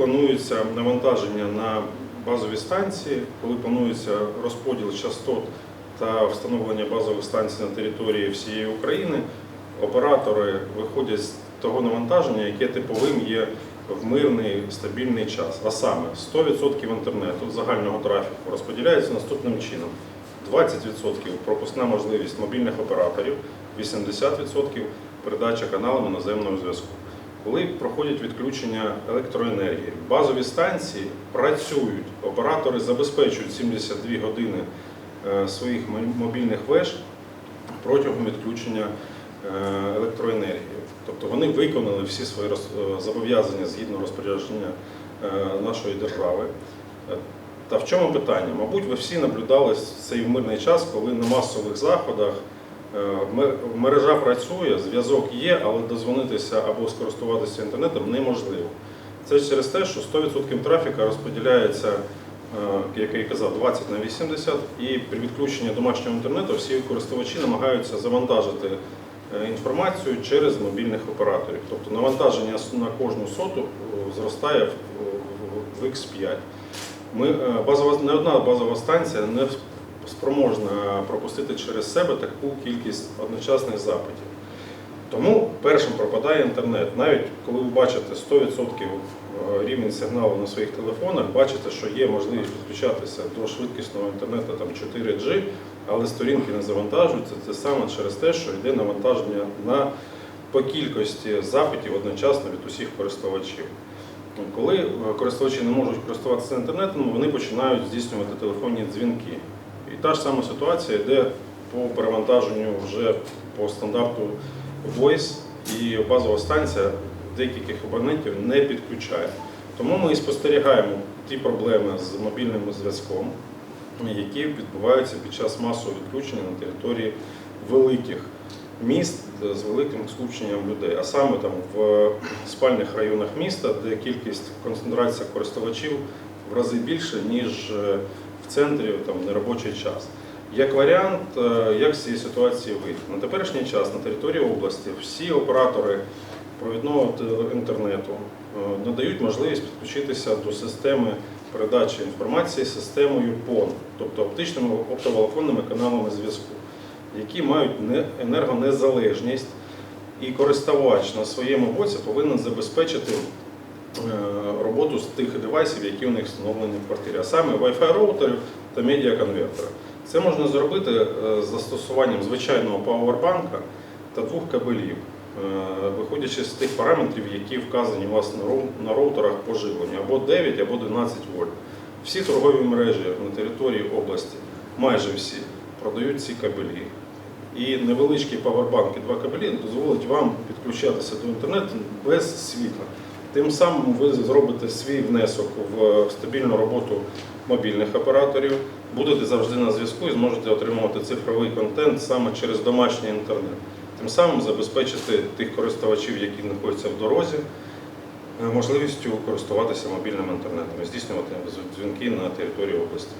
планується навантаження на базові станції, коли планується розподіл частот та встановлення базових станцій на території всієї України, оператори виходять з того навантаження, яке типовим є в мирний стабільний час. А саме 100% інтернету загального трафіку розподіляється наступним чином: 20% пропускна можливість мобільних операторів, 80% передача каналами наземного зв'язку. Коли проходять відключення електроенергії, базові станції працюють, оператори забезпечують 72 години е, своїх мобільних веж протягом відключення е, електроенергії. Тобто вони виконали всі свої е, зобов'язання згідно розпорядження нашої держави. Та в чому питання? Мабуть, ви всі наблюдали цей мирний час, коли на масових заходах мережа працює, зв'язок є, але дозвонитися або скористуватися інтернетом неможливо. Це через те, що 100% трафіка розподіляється, е, як я казав, 20 на 80, і при відключенні домашнього інтернету всі користувачі намагаються завантажити е, інформацію через мобільних операторів. Тобто навантаження на кожну соту е, зростає в, в, в X5. Ми, е, базова, не одна базова станція не спроможна пропустити через себе таку кількість одночасних запитів. Тому першим пропадає інтернет. Навіть коли ви бачите 100% рівень сигналу на своїх телефонах, бачите, що є можливість підключатися до швидкісного інтернету там 4G, але сторінки не завантажуються. Це саме через те, що йде навантаження на по кількості запитів одночасно від усіх користувачів. Коли е, користувачі не можуть користуватися інтернетом, вони починають здійснювати телефонні дзвінки. І та ж сама ситуація йде по перевантаженню вже по стандарту Voice, і базова станція деяких абонентів не підключає. Тому ми і спостерігаємо ті проблеми з мобільним зв'язком, які відбуваються під час масового відключення на території великих міст з великим скупченням людей, а саме там в спальних районах міста, де кількість концентрація користувачів в рази більше, ніж е, в центрі там, в неробочий час. Як варіант, е, як з цієї ситуації вийти? На теперішній час на території області всі оператори провідного інтернету е, надають можливість підключитися до системи передачі інформації системою PON, тобто оптичними оптоволоконними каналами зв'язку, які мають не- енергонезалежність, і користувач на своєму боці повинен забезпечити роботу з тих девайсів, які у них встановлені в квартирі, а саме Wi-Fi роутерів та медіаконвертера. Це можна зробити е, з застосуванням звичайного пауербанка та двох кабелів, е, виходячи з тих параметрів, які вказані власне роу- на роутерах по живленню, або 9, або 12 вольт. Всі торгові мережі на території області, майже всі, продають ці кабелі. І невеличкі павербанки, два кабелі дозволять вам підключатися до інтернету без світла. Тим самим ви зробите свій внесок в стабільну роботу мобільних операторів, будете завжди на зв'язку і зможете отримувати цифровий контент саме через домашній інтернет. Тим самим забезпечити тих користувачів, які знаходяться в дорозі, е, можливістю користуватися мобільним інтернетом і здійснювати дзвінки на території області.